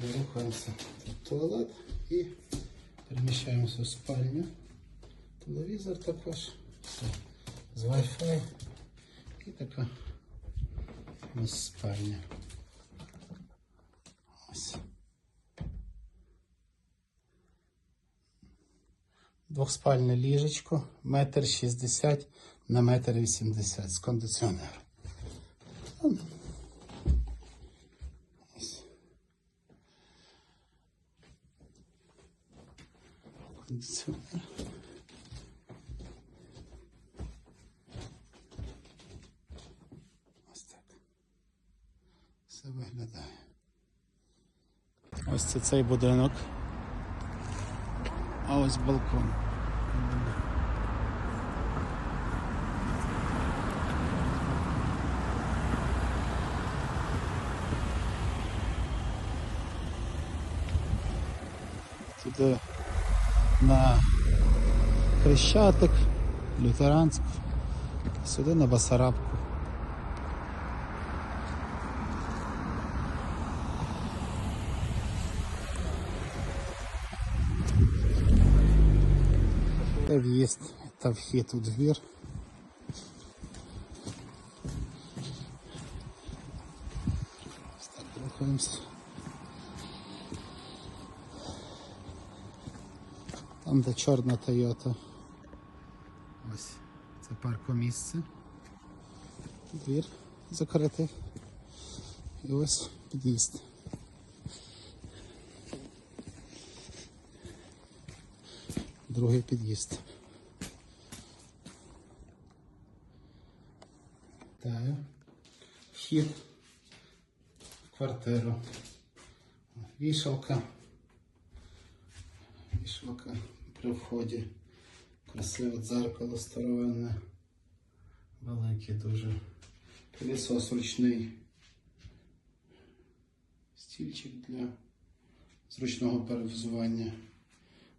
Рухаємося в туалет і переміщаємося в спальню. Телевізор також. Все. З Wi-Fi. І така у нас спальня. Ось. Двохспальне ліжечко, метр шістдесят на метр вісімдесят з кондиціонером. Кондиціонер. Ось так. Все виглядає. Ось це цей будинок. А ось балкон. Туди на Хрещатик, Лютеранськ, сюди на Басарабку. Це в'їзд та вхід у двір. Ось так рухаємося. Там, де чорна Тойота. Ось це паркомісце. Двір закритий. І ось під'їзд. Другий під'їзд. Вітаю. Вхід в квартиру. Вішалка. Вішалка при вході. Красиве дзеркало старовинне. Велике дуже. Пилісос ручний. Стільчик для зручного перевзування.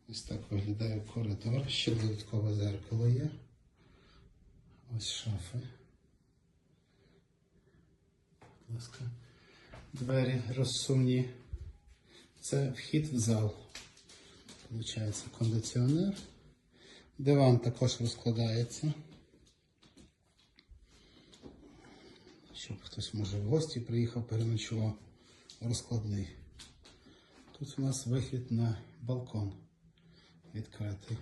Ось так виглядає коридор. Ще додаткове зеркало є. Ось шафи. Будь ласка. Двері розсувні. Це вхід в зал. Получається кондиціонер. Диван також розкладається. Щоб хтось може в гості приїхав, переночував розкладний. Тут у нас вихід на балкон відкритий.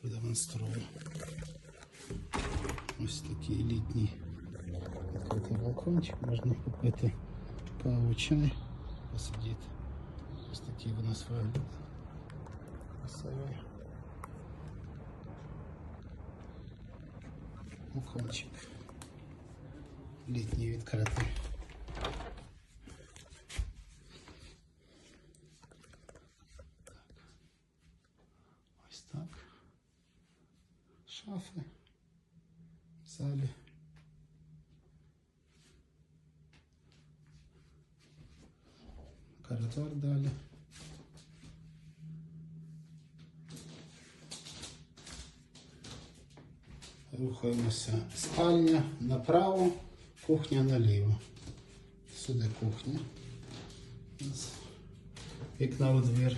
Продемонструю. Ось такий літній відкритий балкончик. Можна купити каву, чай, посидіти. Ось такий у нас вигляд. Красивий. Балкончик. Літній відкритий. Ось так. Шафи в залі. Коридор далі. Рухаємося. Спальня направо, кухня наліво. Сюди кухня. Вікна у двір.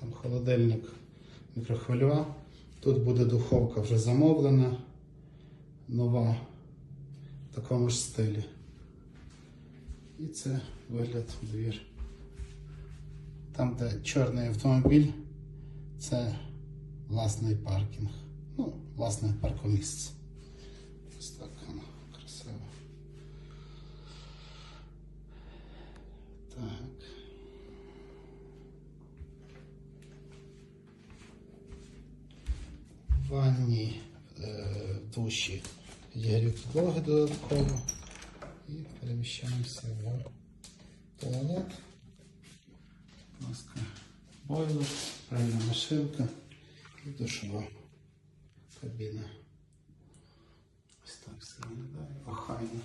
Там холодильник, мікрохвильова. Тут буде духовка вже замовлена, нова в такому ж стилі. І це вигляд у двір. Там, де чорний автомобіль, це власний паркінг. Ну, власне паркомісце. Ось так воно красиво. Так. В ванній е, душі підігрів підлоги додатково. І переміщаємося в туалет. Ласка, бойлер, пральна машинка душова кабіна. Ось так все виглядає. Охайно.